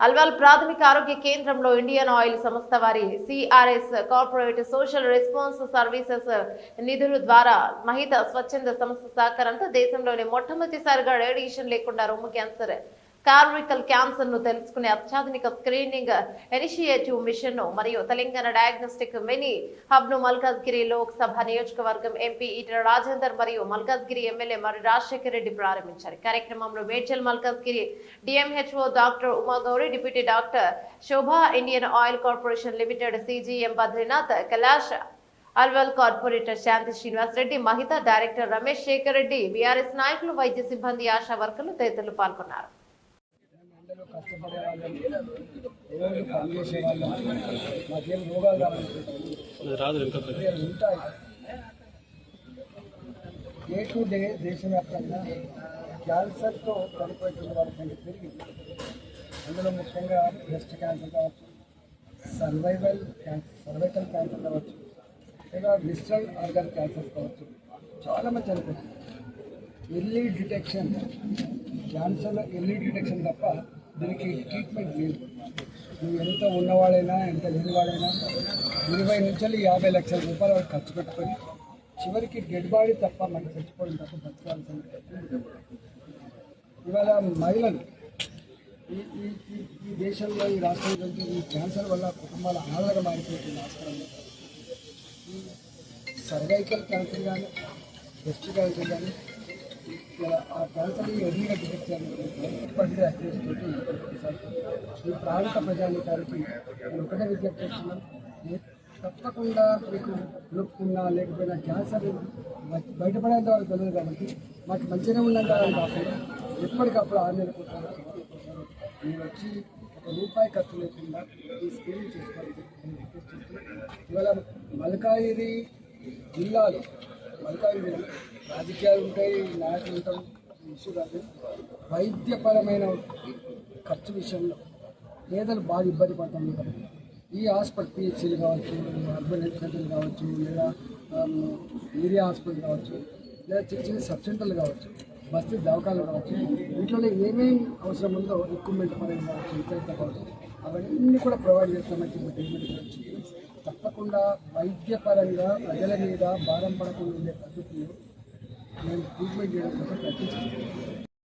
అల్వాల్ ప్రాథమిక ఆరోగ్య కేంద్రంలో ఇండియన్ ఆయిల్ సంస్థ వారి CRS corporate social response services నిధుల ద్వారా మహిత స్వచ్ఛంద సంస్థ సహకారంతో దేశంలోనే మొట్టమొదటిసారిగా రేడియేషన్ లేకుండా రొమ్ము క్యాన్సర్ కార్మికల్ క్యాన్సర్ను తెలుసుకునే అత్యాధునిక స్క్రీనింగ్ ఇనిషియేటివ్ మిషన్ను మరియు తెలంగాణ డయాగ్నోస్టిక్ మినీ హబ్ను మల్కాజ్గిరి లోక్సభ నియోజకవర్గం ఎంపీ ఈటల రాజేందర్ మరియు మల్కాజ్గిరి ఎమ్మెల్యే మరి రాజశేఖర్ రెడ్డి ప్రారంభించారు. కార్యక్రమంలో Medchal Malkajgiri DMHO doctor Umagowri deputy doctor Shobha Indian oil corporation limited CGM Badrinath Kailash Alwal corporator Shanti Srinivas Reddy Mahita director Ramesh Sekhar Reddy BRS నాయకులు వైద్య సిబ్బంది ఆశా వర్కర్లు తదితరులు పాల్గొన్నారు. ఎండలో కష్టపడే వాళ్ళం రోజు పనిచేసే వాళ్ళం మాకేం రోగాలు రావాలి ఉంటాయి. డే టు డే దేశవ్యాప్తంగా క్యాన్సర్తో చనిపోతున్న వాళ్ళ సంఖ్య పెరిగింది. అందులో ముఖ్యంగా బ్రెస్ట్ క్యాన్సర్ కావచ్చు సర్వైవల్ క్యాన్సర్ సర్వైకల్ క్యాన్సర్ కావచ్చు లేదా విస్టల్ ఆర్గన్ క్యాన్సర్ కావచ్చు చాలామంది చనిపోతుంది ఎర్లీ డిటెక్షన్ క్యాన్సర్లో ఎర్లీ డిటెక్షన్ తప్ప దీనికి ట్రీట్మెంట్ లేదు. నువ్వు ఎంత ఉన్నవాడైనా ఎంత లేనివాడైనా ఇరవై నుంచి యాభై లక్షల రూపాయల వరకు ఖర్చు పెట్టుకొని చివరికి డెడ్ బాడీ తప్ప మనకి చచ్చిపోవడం తప్ప బతకాల్సిన ఇవాళ మహిళలు ఈ ఈ దేశంలో ఈ రాష్ట్రంలో ఈ క్యాన్సర్ వల్ల కుటుంబాల ఆధార మారిపోతుంది రాష్ట్రంలో ఈ సర్వైకల్ క్యాన్సర్ కానీ బ్రెస్ట్ క్యాన్సర్ కానీ ఆ క్యాన్సర్ ఎర్లీగా డిటెక్ట్ చేయాలి అక్యూస్ తోటి ఈ ప్రాంత ప్రజానికానికి నేను ఒకటే విజ్ఞప్తి చేస్తున్నాను. తప్పకుండా మీకు నొప్పున్నా లేకపోయినా క్యాన్సర్ బయటపడేంత వరకు తెలియదు కాబట్టి మాకు మంచిగా ఉన్నంత కాకుండా ఎప్పటికప్పుడు ఆరు నెలలకు నేను వచ్చి ఒక రూపాయి ఖర్చు లేకుండా ఈ స్కీమ్ చేసుకోవాలి ఇవాళ మల్కాయిరి జిల్లాలో మల్కాయిరి రాజకీయాలు ఉంటాయి నాయకులు ఉంటాయి ఇష్యూ కాదు వైద్యపరమైన ఖర్చు విషయంలో పేదలు బాగా ఇబ్బంది పడుతుంది కాబట్టి ఈ హాస్పిటల్ పిహెచ్సీలు కావచ్చు అర్బన్ హెల్త్ సెంటర్లు కావచ్చు లేదా ఏరియా హాస్పిటల్ కావచ్చు లేదా చిన్న చిన్న సబ్ సెంటర్లు కావచ్చు బస్తీ దవాఖాలు కావచ్చు వీటిలో ఏమేమి అవసరం ఉందో ఎక్విప్మెంట్ పరంగా కావచ్చు ఇతర కావచ్చు అవన్నీ కూడా ప్రొవైడ్ చేస్తామని చెప్పి ట్రీట్మెంట్ గురించి తప్పకుండా వైద్యపరంగా ప్రజల మీద భారం పడకుండా ఉండే పద్ధతిలో मैं बीच में